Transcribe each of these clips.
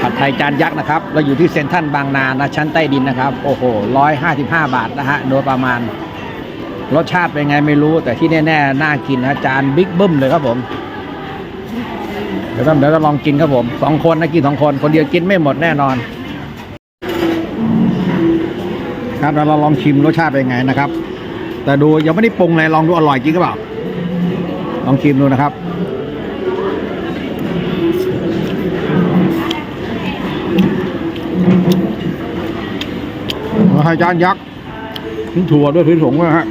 ผัดไทยจานยักษ์นะครับ เราอยู่ที่เซ็นทรัลบางนานะชั้นใต้ดินนะครับ โอ้โหร้อยห้าสิบห้าบาทนะฮะ โดยประมาณ รสชาติเป็นไงไม่รู้ แต่ที่แน่ๆ น่ากินนะจานบิ๊กบึ้มเลยครับผม เดี๋ยวต้องเดี๋ยวจะลองกินครับผมสองคนนะกินสองคน คนเดียวกินไม่หมดแน่นอน ครับเราลองชิมรสชาติเป็นไงนะครับ แต่ดูยังไม่ได้ปรุงเลยลองดูอร่อยจริงหรือเปล่า ลองชิมดูนะครับ มาให้จานยักษ์ทิ้งถั่วด้วยทิ้งสงด้วยฮะ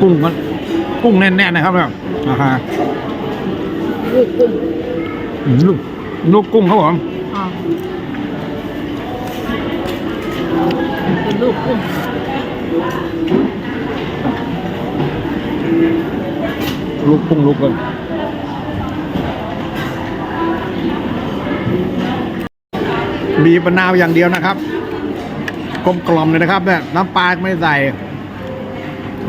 กุ้งมันกุ้งแน่นๆนะครับเนี่ยนะฮะลูกกุ้งอืมลูกลูกกุ้งครับผมอ๋อเป็นลูกกุ้งลูกกุ้งลูกเล บีบมะนาวอย่างเดียวนะครับกลมกล่อมเลยนะครับเนี่ยน้ำปลาไม่ได้ใส่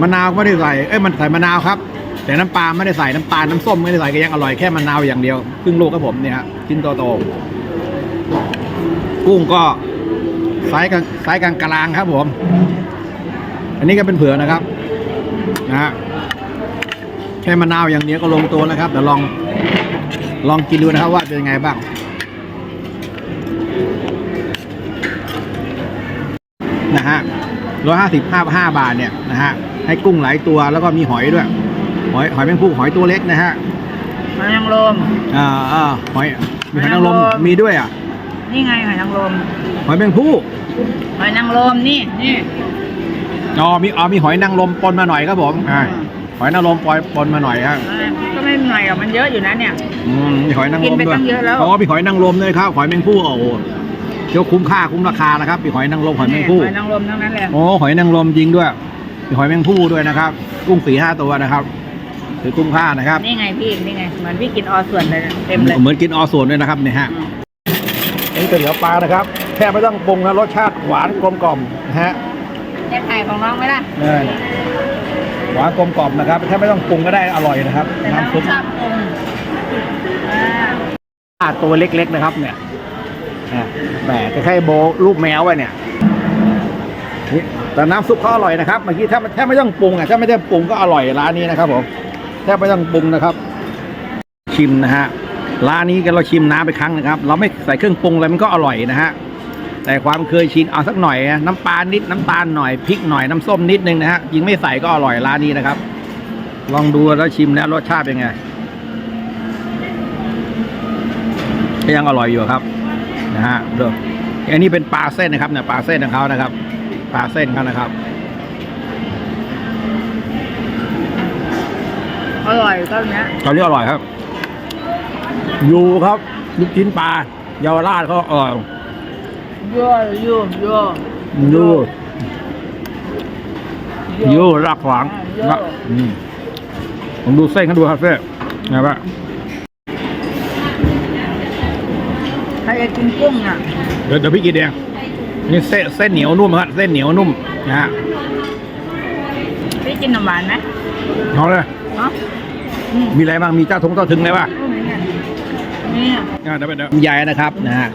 มะนาวก็ไม่ได้ใส่เอ้ยมันใส่มะนาวครับ แต่น้ำปลาไม่ได้ใส่น้ำตาลน้ำส้มไม่ได้ใส่ก็ยังอร่อยแค่มะนาวอย่างเดียวครึ่งลูกครับผมเนี่ยฮะชิ้นโตๆกุ้งก็ไซส์กลางไซส์กลางกลางครับผม อันนี้ก็เป็นเผือนะครับนะฮะแค่มะนาวอย่างเดียวก็ลงตัวแล้วครับเดี๋ยวลองลองกินดูนะครับว่าเป็นยังไงบ้าง นะฮะร้อยห้าสิบห้าห้าบาทเนี่ยนะฮะให้กุ้งหลายตัวแล้วก็มีหอยด้วย หอยหอยแมงผู้หอยตัวเล็กนะฮะหอยนางรมอ่าอ่าหอยมีหอยนางรมหอยนางรมมีด้วยอะนี่ไงหอยนางรมหอยแมงผู้หอยนางรมนี่นี่อ๋อมีอ๋อมีหอยนางรมปนมาหน่อยครับผมอ่าหอยนางรมปล่อยปนมาหน่อยครับอ่าก็ไม่หน่อยหรอกมันเยอะอยู่นะเนี่ยอืมมีหอยนางรมกินไปด้วยตั้งเยอะแล้วอ๋อมีหอยนางรมด้วยครับหอยแมงผู้โอ้โห เดี๋ยวคุ้มค่าคุ้มราคานะครับมีหอยนางรมหอยแมงผู้หอยนางรมทั้งนั้นเลยโอ้หอยนางรมจริงด้วยมีหอยแมงผู้ด้วยนะครับ กุ้งสี่ห้าตัวนะครับถือคุ้มค่านะครับนี่ไงพี่นี่ไงเหมือนพี่กินออส่วนเลยนะเต็มเลยเหมือนกินออส่วนด้วยนะครับเนี่ยฮะอืมอันนี้ก๋วยเตี๋ยวปลานะครับแค่ไม่ต้องปรุงนะรสชาติหวานกลมกล่อมนะฮะได้ไข่ของน้องไหมล่ะเนี่ยหวานกลมกล่อมนะครับแค่ไม่ต้องปรุงก็ได้อร่อยนะครับแต่น้องน้ำซุปชอบปรุงอ่าปลาตัวเล็กๆนะครับเนี่ยอะ แหมจะแค่โบลูกแมวไว้เนี่ยแต่น้ำซุปเขาอร่อยนะครับเมื่อกี้ถ้าแทบไม่ต้องปรุงอะถ้าไม่ได้ปรุงก็อร่อยร้านนี้นะครับผมแทบไม่ต้องปรุงนะครับ ชิมนะฮะร้านนี้กันเราชิมน้ำไปครั้งนะครับ เราไม่ใส่เครื่องปรุงอะไรมันก็อร่อยนะฮะแต่ความเคยชินเอาสักหน่อยนะน้ำปลานิดน้ำตาลหน่อยพริกหน่อยน้ำส้มนิดนึงนะฮะยิงไม่ใส่ก็อร่อยร้านนี้นะครับ ลองดูแล้วชิมแล้วรสชาติเป็นไงยังอร่อยอยู่ครับ นะฮะดูอันนี้เป็นปลาเส้นนะครับเนี่ยปลาเส้นของเขานะครับ ปลาเส้นเขานะครับ อร่อยก็เนี้ยตอนนี้อร่อยครับ อยู่ครับลูกชิ้นปลาเยาวราชเขาอร่อยยั่วยั่วยั่วอยู่อยู่รักขวางยั่วนะอืมผมดูเส้นเขาดูครับเส้นไงบ้างใครจะกินกุ้งอะเดี๋ยวเดี๋ยวพี่กินเองนี่เส้นเส้นเหนียวนุ่มครับเส้นเหนียวนุ่มนะฮะพี่กินน้ำหวานไหมเอาเลยเนาะอืมมีอะไรบ้างมีเจ้าทงเจ้าถึงอะไรบ้างนี่อะอ่าเดี๋ยวเดี๋ยวลำไยนะครับนะฮะ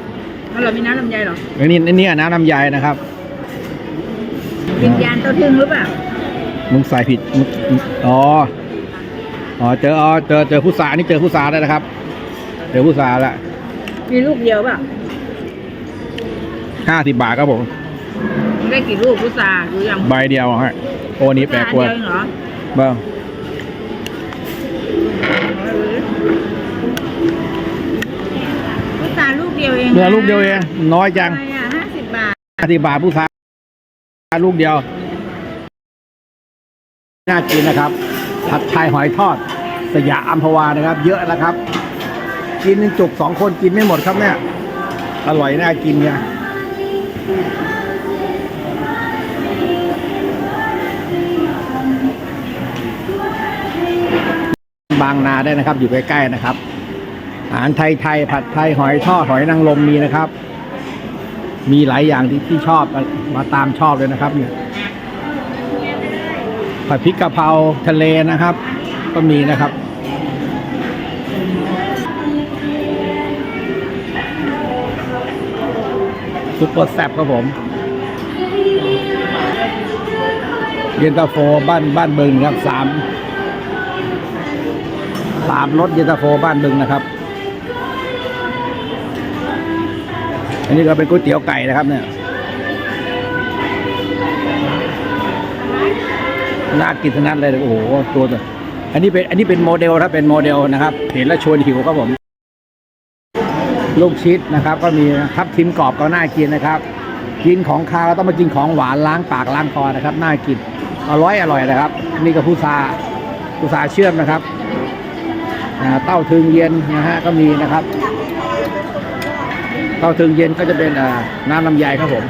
แล้วเรามีน้ำลำไยเหรออันนี้อันนี้น้ำลำไยนะครับ วิญญาณเต้าทึงหรือเปล่ามึงใส่ผิดมึงอ๋อ อ๋อ เจอ อ๋อ เจอ เจอผู้สานี่เจอผู้สาแล้วนะครับ เจอผู้สาละ มีลูกเดียวเปล่าห้าสิบบาทครับผมมันได้กี่ลูกพุทราดูยังใบเดียวฮะ โอ้อันนี้แปลกกว่าพุทรเดียวเองเหรอบ้างพุทราลูกเดียวเองเนื้อลูกเดียวเอง น้อยจังทำไมอะห้าสิบบาทห้าสิบบาทผู้สาลูกเดียว น่ากินนะครับ ผัดไทยหอยทอด สยามอัมพวานะครับ เยอะนะครับ กินหนึ่งจุกสองคนกินไม่หมดครับเนี่ย อร่อยน่ากินเนี่ยบางนาได้นะครับ อยู่ใกล้ๆนะครับ อาหารไทยๆผัดไทยหอยทอดหอยนางรมมีนะครับ มีหลายอย่างที่ที่ชอบมามาตามชอบเลยนะครับ เนี่ยผัดพริกกะเพราทะเลนะครับ ก็มีนะครับ ซุปเปอร์แซ่บครับผม เย็นตาโฟบ้านบ้านบึงครับสามสามรถเย็นตาโฟบ้านบึงนะครับ อันนี้ก็เป็นก๋วยเตี๋ยวไก่นะครับเนี่ยน่ากินทั้งนั้นเลยโอ้โหตัวตัวอันนี้เป็นอันนี้เป็นโมเดลครับเป็นโมเดลนะครับ เห็นแล้วชวนหิวครับผม ลูกชิดนะครับ ก็มีทับทิมกรอบก็น่ากินนะครับ กินของคาวต้องมากินของหวานล้างปากล้างคอนะครับน่ากินอร่อยอร่อยนะครับ นี่ก็ผู้ซาผู้ซาเชื่อมนะครับเต้าถึงเย็นนะฮะก็มีนะครับ เต้าถึงเย็นก็จะเป็นน้ำลำไยครับผม